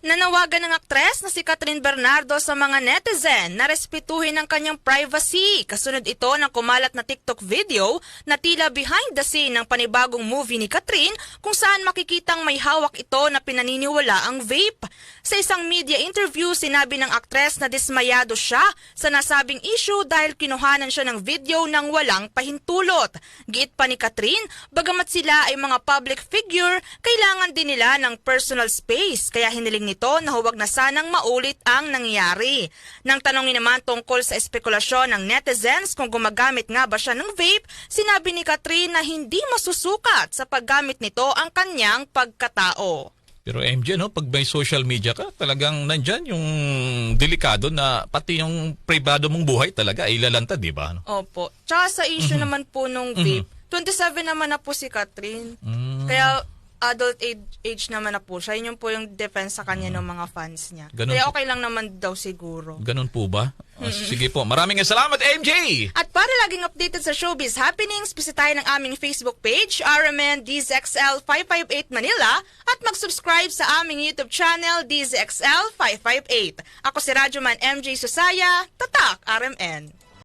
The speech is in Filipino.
Nanawagan ng aktres na si Catherine Bernardo sa mga netizen na respetuhin ang kanyang privacy. Kasunod ito ng kumalat na TikTok video na tila behind the scene ng panibagong movie ni Catherine kung saan makikitang may hawak ito na pinaniniwala ang vape. Sa isang media interview, sinabi ng aktres na dismayado siya sa nasabing issue dahil kinuhanan siya ng video ng walang pahintulot. Giit pa ni Catherine, bagamat sila ay mga public figure, kailangan din nila ng personal space kaya hiniling nito na huwag na sanang maulit ang nangyari. Nang tanongin naman tungkol sa espekulasyon ng netizens kung gumagamit nga ba siya ng vape, sinabi ni Catherine na hindi masusukat sa paggamit nito ang kanyang pagkatao. Pero MJ, no, pag may social media ka, talagang nandyan yung delikado na pati yung privado mong buhay talaga ay lalantad, di ba? No? Opo. Tsaka sa issue naman po nung vape, 27 naman na po si Catherine. Kaya adult age, age naman na po siya. Yun yung po yung defense sa kanya ng mga fans niya. Ganun Kaya po. okay lang naman daw siguro. Ganun po ba? Ah, sige po. Maraming salamat, MJ! At para laging updated sa showbiz happenings, bisitahin ang aming Facebook page, RMN DZXL 558 Manila, at mag-subscribe sa aming YouTube channel, DZXL 558. Ako si Radyoman MJ Susaya, Tatak RMN.